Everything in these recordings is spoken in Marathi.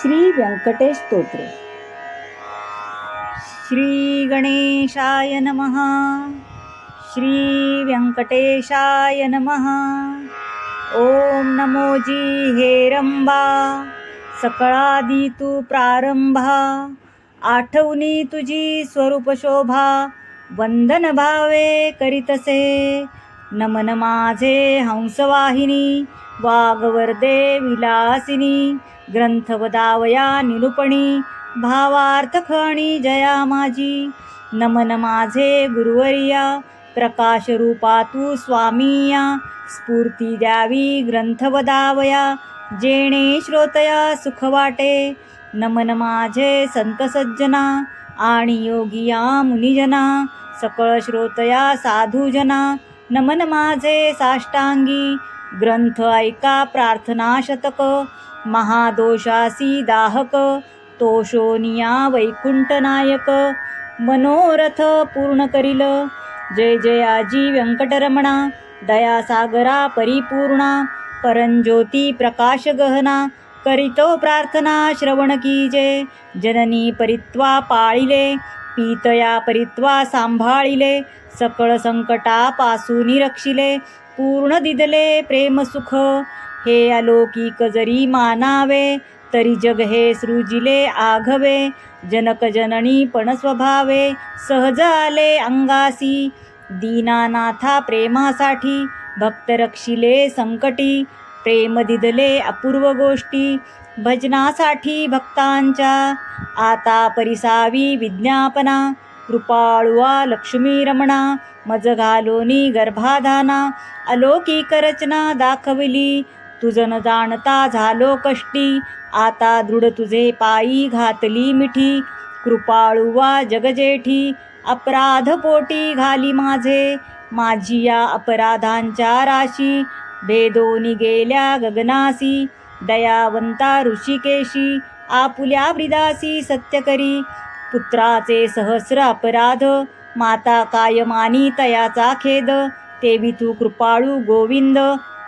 श्री व्यंकटेश स्तोत्र श्री गणेशाय नमः। श्री व्यंकटेशाय नमः। ओम नमोजी हेरंबा सकळादी तू प्रारंभा। आठवणी तुझी स्वरूप शोभा। वंदन भावे करीतसे। नमन माझे हंसवाहिनी वागवर्दे विलासिनी ग्रंथवदावया निरुपणी निरूपणी भावार्थ खणी जया माझी नमन माझे गुरुवर्या प्रकाशरूपा तू स्वामीया स्फूर्ती द्यावी ग्रंथवदावया जेणे श्रोतया सुख वाटे नमन माझे संत सज्जना आणि योगिया मुनिजना सकळ श्रोतया साधुजना नमन माझे साष्टांगी ग्रंथ ऐका प्रार्थना शतक महादोषासी दाहक तोषोनिया वैकुंठ नायक मनोरथ पूर्ण करील जय जयाजी व्यंकटरमणा दयासागरा परिपूर्णा परंज्योती प्रकाश गहना करितो प्रार्थना श्रवण कीजे जननी परित्वा पाळिले पीतया परित्वा सांभाळिले सकळ संकटापासून रक्षिले पूर्ण दिदले प्रेम सुख. हे अलौकिक जरी मानावे तरी जग हे सृजिले आघवे. जनक जननी पण स्वभावे सहज आले अंगासी. दीनानाथा प्रेमासाठी भक्त रक्षिले संकटी. प्रेम दिदले अपूर्व गोष्टी भजनासाठी भक्तांच्या आता परिसावी विज्ञापना कृपाळुवा लक्ष्मी रमणा मज घालोनी गर्भाधाना अलौकिक रचना दाखवली तुझ न जाणता झालो कष्टी आता दृढ तुझे पायी घातली मिठी कृपाळुवा जगजेठी अपराध पोटी घाली माझे माझी या अपराधांच्या राशी भेदोनी गेल्या गगनासी दयावंता ऋषिकेशी आपुल्या ब्रिदासी सत्यकरी पुत्राचे सहस्र अपराध माता कायमानी तयाचा खेद तेवी तू कृपाळू गोविंद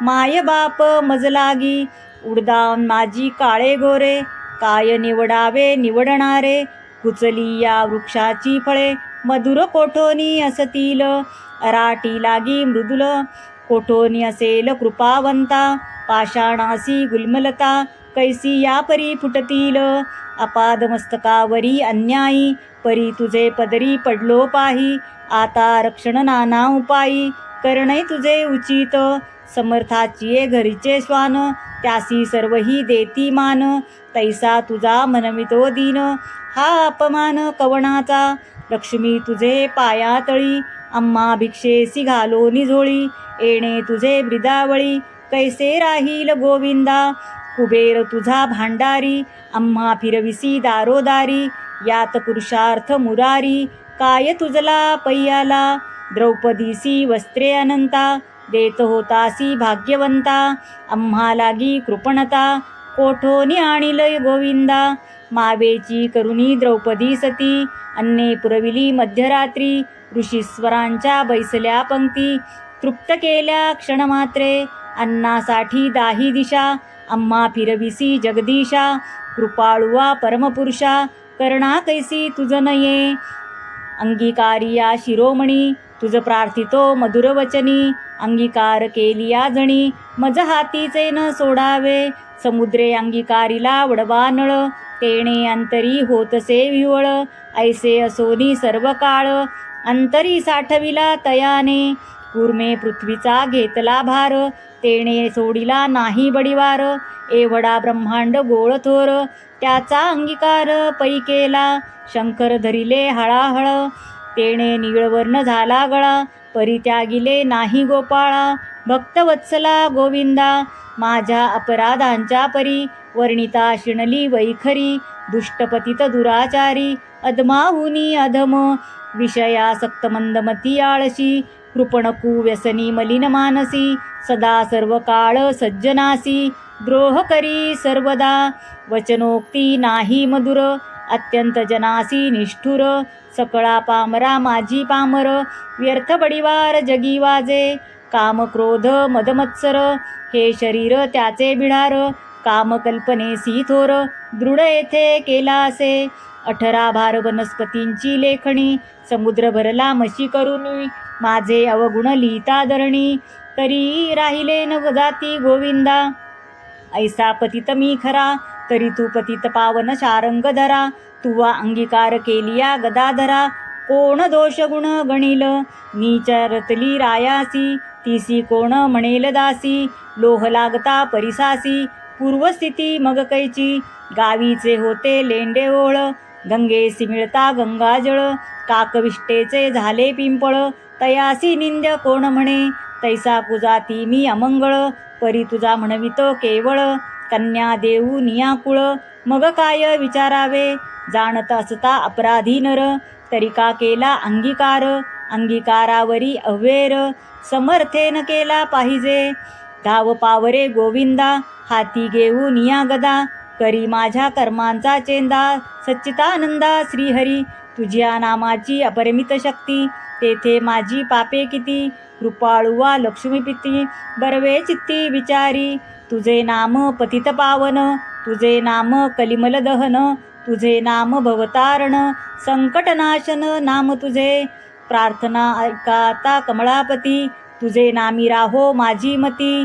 माय बाप मजलागी उडदान माझी काळे गोरे काय निवडावे निवडणारे कुचली या वृक्षाची फळे मधुर कोठोनी असतील अराटी लागी मृदुल कोठोनी असेल कृपावंता पाषाणासी गुलमलता कैसी या परी फुटतील. अपादमस्तकावरी अन्यायी परी तुझे पदरी पडलो पाही आता रक्षण नाना उपायी करणे तुझे उचित. समर्थाचीये घरीचे श्वान त्यासी सर्वही देती मान तैसा तुझा मनमितो दीन. हा अपमान कवणाचा लक्ष्मी तुझे पायातळी अम्मा भिक्षेसी घालो निझोळी येणे तुझे ब्रिदावळी कैसे राहील गोविंदा कुबेर तुझा भांडारी अम्मा फिरविसी दारोदारी यात पुरुषार्थ मुरारी काय तुझला पैयाला द्रौपदीसी वस्त्रे अनंता देत होतासी भाग्यवंता आम्हा लागी कृपणता कोठोनी आणिल गोविंदा. मावेची करुणी द्रौपदी सती. अन्ने पुरविली मध्यरात्री. ऋषीस्वरांच्या बैसल्या पंक्ती. तृप्त केल्या क्षणमात्रे. अन्नासाठी दाही दिशा. अम्मा फिरविसी जगदीशा. कृपाळुवा परमपुरुषा. करणा कैसी तुझ नये. अंगीकारिया शिरोमणी. तुझ प्रार्थितो मधुरवचनी. अंगीकार केलिया जणी. मज हातीचे न सोडावे. समुद्रे अंगीकारिला वडवा नळ तेणे अंतरी होतसे विवळ ऐसे असोनी सर्व काळ. अंतरी साठविला तयाने कुर्मे पृथ्वीचा घेतला भार. तेणे सोडिला नाही बडिवार एवढा ब्रह्मांड गोळ थोर. त्याचा अंगीकार पै केला शंकर धरिले हळाहळ. तेणे निळवर्ण झाला गळा परित्यागिले नाही गोपाळा. भक्तवत्सला गोविंदा माझ्या अपराधांच्या परी वर्णिता शिणली वैखरी दुष्टपतित दुराचारी अधमाहुनी अधम विषया सक्तमंदमती आळशी कृपणकू व्यसनी मलिन मानसी सदा सर्व काळ सज्जनासी द्रोह करी सर्वदा वचनोक्ती नाही मधुर अत्यंत जनासी निष्ठुर सकळा पामरा माझी पामर व्यर्थ बडिवार जगी वाजे काम क्रोध मदमत्सर हे शरीर त्याचे बिडार कामकल्पनेसी थोर दृढ येथे केला असे अठरा भार वनस्पतींची लेखणी समुद्र भरला मशी करून माझे अवगुण लिहिता धरणी तरी राहिले न गोविंदा. ऐसा पतित मी खरा तरी तू पतित पावन शारंग धरा तुवा अंगीकार केलिया गदाधरा कोण दोष गुण गणिल नीचरतली रायासी तिसी कोण म्हणेल दासी? लोह लागता परिसासी. पूर्वस्थिती मग कैची? गावीचे होते लेंडे ओळ. गंगे सिमिळता गंगाजळ. काकविष्टेचे झाले पिंपळ. तयासी निंद कोण म्हणे? तैसा कुजाती मी अमंगळ. परी तुझा म्हणवितो केवळ. कन्या देऊ नियाकुळ. मग काय विचारावे? जाणत असता अपराधी नर. तरी का केला अंगीकार? अंगीकारावरी अव्हेर समर्थेन केला पाहिजे. धाव पावरे गोविंदा हाती घेऊ निया गदा. करी माझ्या कर्मांचा चेंदा. सच्चितानंदा श्रीहरी तुझ्या नामाची अपरिमित शक्ती. तेथे माझी पापे किती? कृपाळुवा लक्ष्मीपिती बरवे चित्ती विचारी. तुझे नाम पतित पावन. तुझे नाम कलिमल दहन. तुझे नाम भवतारण. संकटनाशन नाम तुझे. प्रार्थना ऐकाता कमळापती. तुझे नामी राहो माझी मती.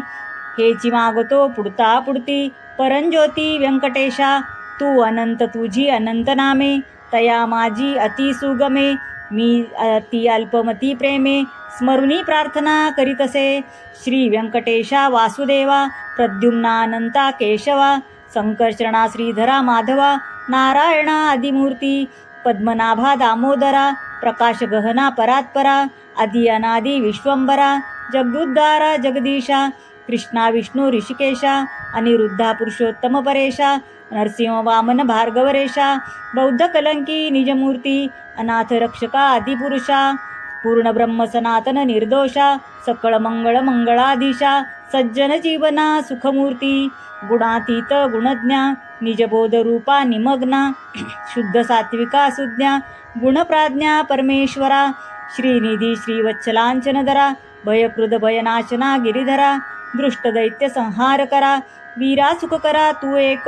हेची मागतो पुडता पुडती परंज्योती व्यंकटेशा तू अनंत तुझी अनंत नामे. तया माझी अति सुगमे. मी अति अल्पमती प्रेमे. स्मरुणी प्रार्थना करीतसे. श्री व्यंकटेशा वासुदेवा प्रद्युम्नानंता केशवा संकर्षणा श्रीधरा माधवा नारायणा आदिमूर्ती पद्मनाभा दामोदरा प्रकाश गहना परात्परा आदि अनादि विश्वंबरा जगदुद्धारा जगदीशा कृष्णा विष्णू ऋषिकेशा अनिरुद्धा पुरुषोत्तम परेशा नरसिंह वामन भार्गवरेशा बौद्ध कलंकी निजमूर्ती अनाथ रक्षका आदिपुरुषा पूर्ण ब्रह्म सनातन निर्दोषा सकळ मंगळ मंगळाधीशा सज्जन जीवना सुखमूर्ती गुणातीत गुणज्ञा निजबोध रूपा निमग्ना शुद्ध सात्विका सुज्ञा गुणप्राज्ञा परमेश्वरा श्रीनिधी श्रीवत्सलांचनधरा भयकृद भयनाशना गिरिधरा दृष्टदैत्य संहार करा वीरा सुख करा तू एक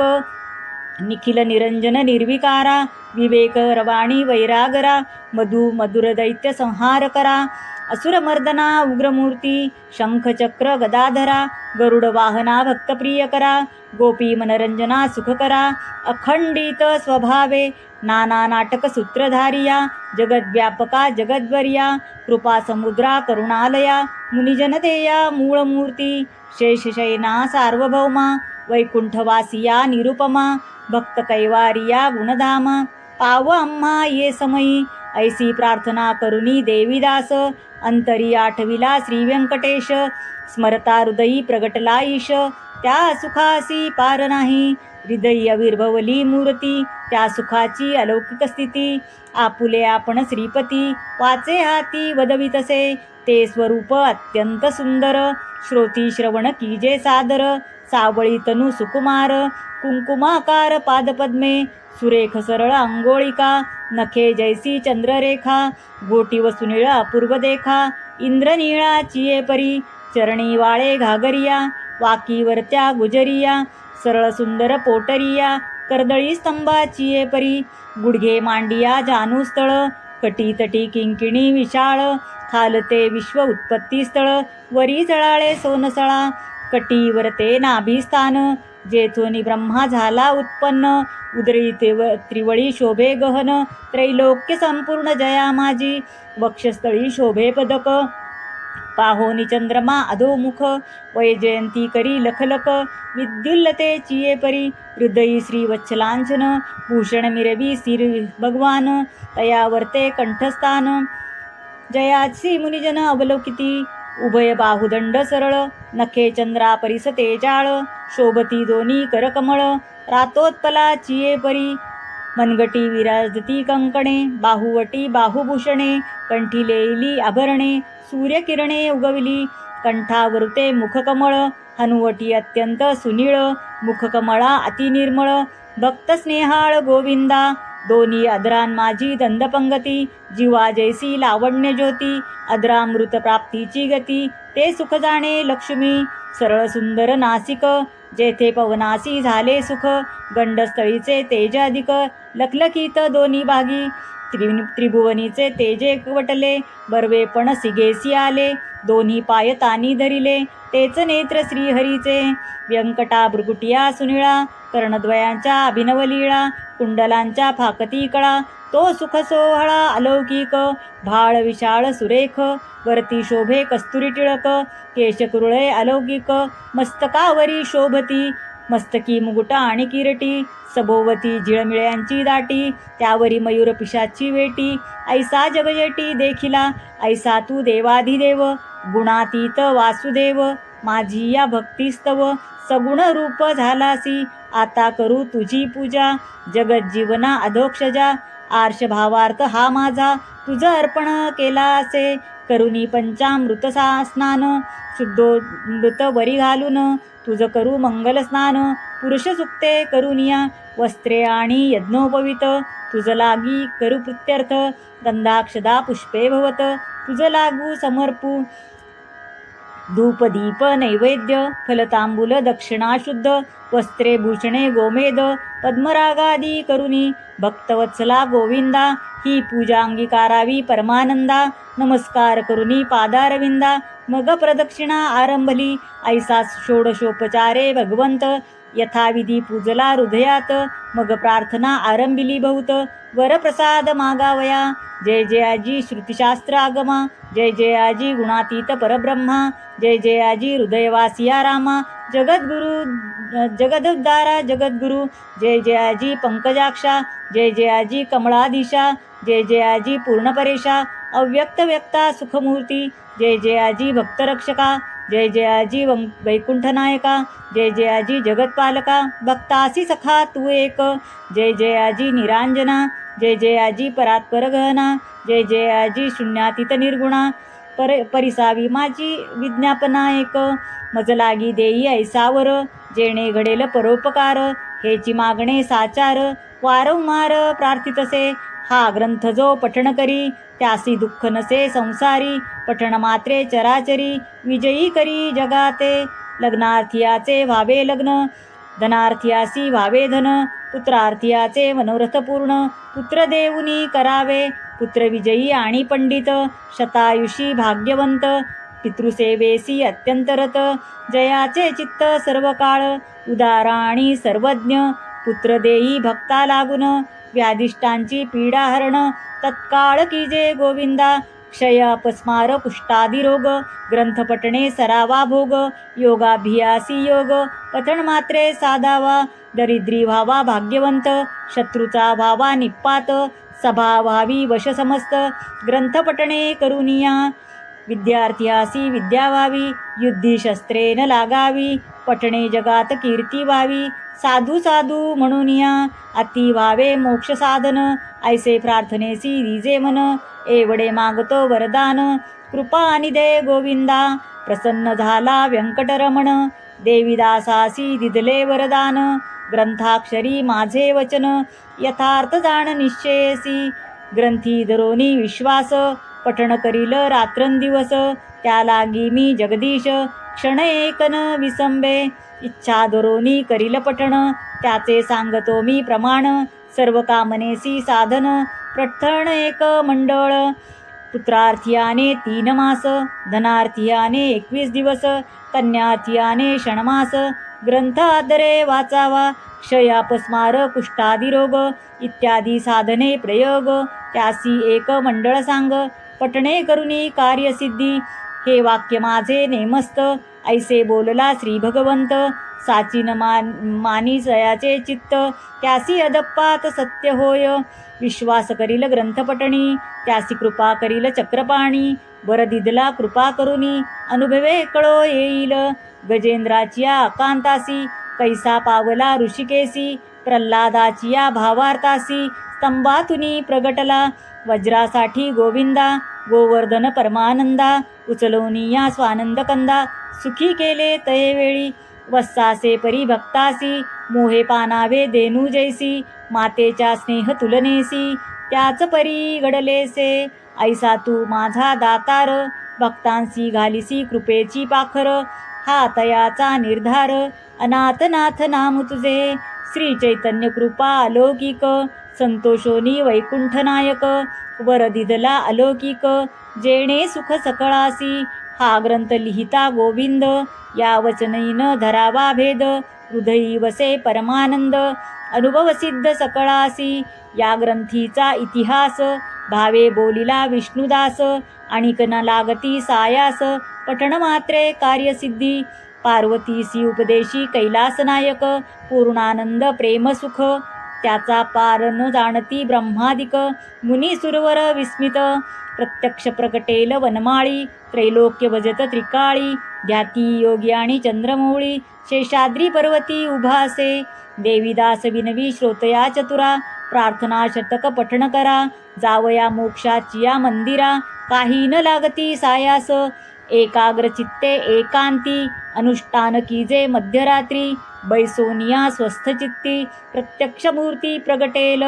निखिल निरंजन निर्विकारा विवेक रवाणी वैरागरा मधु मधुर दैत्य संहार करा असुरमर्दना उग्रमूर्ती शंखचक्र गदाधरा गरुड वाहना भक्तप्रिय करा गोपी मनरंजना सुखकरा अखंडित स्वभावे नाना नाटक सूत्रधारिया जगद्व्यापका जगद्वर्या कृपा समुद्रा करुणालया मुनिजनतेया मूळमूर्ती शेषशयना सार्वभौमा वैकुंठवासिया निरुपमा भक्त कैवारिया गुणधामा पाव अम्मा ये समयी ऐसी प्रार्थना करुणी देवीदास। अंतरी आठविला श्री व्यंकटेश स्मरता हृदयी प्रगटला ईश। त्या सुखासी पार नाही हृदयी अविर्भवली मूर्ती। त्या सुखाची अलौकिक स्थिती आपुले आपण श्रीपती वाचे हाती वदवितसे ते स्वरूप अत्यंत सुंदर. श्रोती श्रवण कीजे सादर. सावळी तनु सुकुमार. कुंकुमाकार पादपद्मे. सुरेख सरळ अंगोळिका नखे जैसी चंद्ररेखा. गोटी वसुनिळ अपूर्व देखा. इंद्रनिळा चिये परी. चरणी वाळे घागरिया. वाकीवरत्या गुजरिया. सरळ सुंदर पोटरिया. कर्दळी स्तंभाची ये परी. गुडघे मांडिया जानूस्थळ कटी तटी किंकिणी विशाळ. खालते विश्व उत्पत्ती स्थळ. वरी जळाळे सोनसळा. कटीवरते नाभिस्थान जेथोनी ब्रह्मा झाला उत्पन्न. उदरी तेव त्रिवळी शोभे गहन. त्रैलोक्य संपूर्ण जया माझी. वक्षस्थळी शोभे पदक. पाहोनी चंद्रमा अधोमुख. वैजयंती करी लखलख विद्युल्लते चिये परी. हृदयी श्री वत्सलांचन. भूषण मिरवी सिर भगवान. तयावर्ते कंठस्थान. जयाची मुनिजन अवलोकिती. उभय बाहुदंड सरळ. नखे चंद्रा परिसते जाळ. शोभती दोन्ही करकमळ. रातोत्पला चिये परी. मनगटी विराजती कंकणे बाहुवटी बाहुभूषणे कंठी लेली आभरणे सूर्यकिरणे उगविली. कंठावृते मुखकमळ हनुवटी अत्यंत सुनीळ मुखकमळा अतिनिर्मळ भक्तस्नेहाळ गोविंदा दोन्ही अदरान माझी दंदपंगती जीवा जैसी लावण्य ज्योती अद्रामृत प्राप्तीची गती. ते सुख जाणे लक्ष्मी. सरळ सुंदर नासिक जेथे पवनासी झाले सुख गंडस्थळीचे तेज अधिक लखलखीत दोन्ही भागी त्रि त्रिभुवनीचे तेजे एकवटले बर्वे पण सिगेसी आले दोन्ही पाय तानी धरिले तेच नेत्र श्रीहरीचे. व्यंकटा भृगुटिया सुनिळा कर्णद्वयांच्या अभिनव लीळा कुंडलांच्या फाकती कळा तो सुख सोहळा अलौकिक भाळ विशाळ सुरेख वरती शोभे कस्तुरी टिळक केशकुरुळे अलौकिक मस्तकावरी शोभती मस्तकी मुकुटा आणि किरटी सभोवती झिळमिळ्यांची दाटी त्यावरी मयूर पिशाची वेटी ऐसा जगजेटी देखिला ऐसा तू देवाधिदेव गुणातीत वासुदेव माझी या भक्तिस्तव सगुण रूप झालासी आता करू तुझी पूजा जगज्जीवना अधोक्षजा आर्ष भावार्थ हा माझा. तुझं अर्पण केला असे. करुणी पंचामृत सा स्नान. शुद्धोमृत वरी घालून. तुझं करू मंगल स्नान. पुरुष सुक्ते करुनिया वस्त्रे आणि यज्ञोपवित. तुझं लागी करू प्रत्यर्थ. गंधाक्षदा पुष्पे भवत. तुझं लागू समर्पू. धूप दीप नैवेद्य फलतांबूल दक्षिणाशुद्ध वस्त्रे भूषणे गोमेद पद्मरागादी करुणी भक्तवत्सला गोविंदा ही पूजा अंगीकारावी परमानंदा नमस्कार करुणी पादारविंदा मग प्रदक्षिणा आरंभली. ऐसा षोडशोपचारे भगवंत. यथाविधी पूजला हृदयात. मग प्रार्थना आरंभिली बहुत वरप्रसाद मागावया. जय जयाजी श्रुतिशास्त्र आगमा. जय जयाजी गुणातीत परब्रह्मा. जय जयाजी हृदयवासिया रामा जगद्गुरु जगदुद्धारा जगद्गुरु. जय जयाजी पंकजाक्षा. जय जयाजी कमळाधीशा जय जयाजी पूर्णपरेशा. अव्यक्त व्यक्ता सुखमूर्ती. जय जय आजी भक्तरक्षका. जय जयाजी वं वैकुंठनायका. जय जयाजी जगतपालका. भक्तासी सखा तू एक. जय जय आजी निरांजना. जय जय आजी परात्परगहना. जय जय आजी शून्यातीत निर्गुणा. पर परिसावी. माझी विज्ञापना एक मज लागी देई ऐसावर. जेणे घडेल परोपकार हेची मागणे साचार. वारंवार प्रार्थितसे हा ग्रंथ जो पठण करी त्यासी दुःख नसे संसारी. पठण मात्रे चराचरी विजयी करी जगाते. लग्नार्थियाचे व्हावे लग्न धनार्थियासी व्हावे धन. पुत्रार्थियाचे मनोरथ पूर्ण पुत्र देऊनी करावे. पुत्रविजयी आणि पंडित शतायुषी भाग्यवंत पितृसेवेसी अत्यंतरत जयाचे चित्त सर्व काळ उदारा आणि सर्वज्ञ पुत्रदेही भक्ता लागून व्याधिष्ठांची पीडा हरण तत्काळ की जे गोविंदा क्षय अपस्मार कुष्ठादी रोग ग्रंथ सरावा भोग योगाभियासी योग पठण मात्रे साधावा दरिद्री व्हावा भाग्यवंत शत्रूचा व्हावा निपात सभा व्हावी वश समस्त ग्रंथ करुनिया विद्यार्थ्यासी विद्या व्हावी युद्धी शस्त्रेन लागावी पठणे जगात कीर्ती व्हावी साधू साधू म्हणून या अति व्हावे मोक्ष साधन ऐसे प्रार्थनेसी रिजे मन एवढे मागतो वरदान. कृपा आणि दे गोविंदा. प्रसन्न झाला व्यंकटरमण. देवीदासासी दिदले वरदान. ग्रंथाक्षरी माझे वचन. यथार्थ जाण निश्चयसी. ग्रंथी धरोनी विश्वास. पठण करील रात्रंदिवस. त्या लागी मी जगदीश. क्षण एकन विसंबे. इच्छा धरोनी करील पठण. त्याचे सांगतो मी प्रमाण. सर्व कामनेसी साधन. प्रठण एक मंडळ. पुत्रार्थियाने तीन मास धनार्थियाने एकवीस दिवस कन्यार्थियाने षणमास. ग्रंथादरे वाचावा क्षयापस्मार कुष्ठादिरोग इत्यादी साधने प्रयोग. त्यासी एक मंडळ सांग पटणे करुणी कार्यसिद्धी. हे वाक्य माझे नेमस्त. ऐसे बोलला श्री भगवंत. साचीन मान मानी चित्त. त्यासी अदप्पात सत्य होय. विश्वास करील ग्रंथपटणी. त्यासी कृपा करील चक्रपाणी. वर दिदला कृपा करुनी. अनुभवे कळो येईल. गजेंद्राचिया अकांतासी कैसा पावला ऋषिकेसी. प्रल्हादाचिया भावार्थासी. स्तंभातुनी प्रगटला. वज्रासाठी गोविंदा. गोवर्धन परमानंदा उचलवनिया स्वानंद कंदा सुखी केले तये वेळी वत्सासे परी भक्तासी मोहे पानावे देनू जैसी मातेच्या स्नेह तुलनेसी त्याच परी घडलेसे ऐसा तू माझा दातार भक्तांसी घालिसी कृपेची पाखर हा तयाचा निर्धार अनाथनाथ नाम तुझे। श्री चैतन्य कृपा अलौकिक संतोषोनी वैकुंठनायक वरदिदला अलौकिक जेणे सुख सकळासी हा ग्रंथ लिहिता गोविंद या वचनैन धरावा भेद हृदयी वसे परमानंद अनुभव सिद्ध सकळासी या ग्रंथीचा इतिहास भावे बोलिला विष्णुदास आणिक न लागती सायास पठण मात्रे कार्यसिद्धी पार्वतीसी उपदेशी कैलासनायक पूर्णानंद प्रेमसुख त्याचा पार न जाणती ब्रह्मादिक मुनी सुरवर विस्मित. प्रत्यक्ष प्रकटेल वनमाळी त्रैलोक्य भजत त्रिकाळी ध्याती योगी आणि चंद्रमौळी शेषाद्री पर्वती उभासे. देवीदास विनवी श्रोतया चतुरा प्रार्थना शतक पठण करा जावया मोक्षाची या मंदिरा काही न लागती सायास. एकाग्र चित्ते एकांती अनुष्ठान कीजे मध्यरात्री बैसोनिया स्वस्थचित्ती प्रत्यक्षमूर्ती प्रगटेल.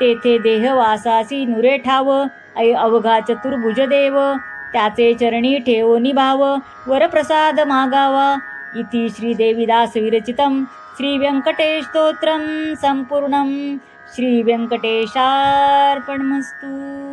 तेथे देहवासासी नुरे ठाव ऐ अवघा चतुर्भुज देव त्याचे चरणी ठेव भाव वरप्रसाद मागावा. इति श्रीदेविदास विरचितं श्रीव्यङ्कटेश स्तोत्रं सम्पूर्णं श्रीव्यङ्कटेशार्पणमस्तु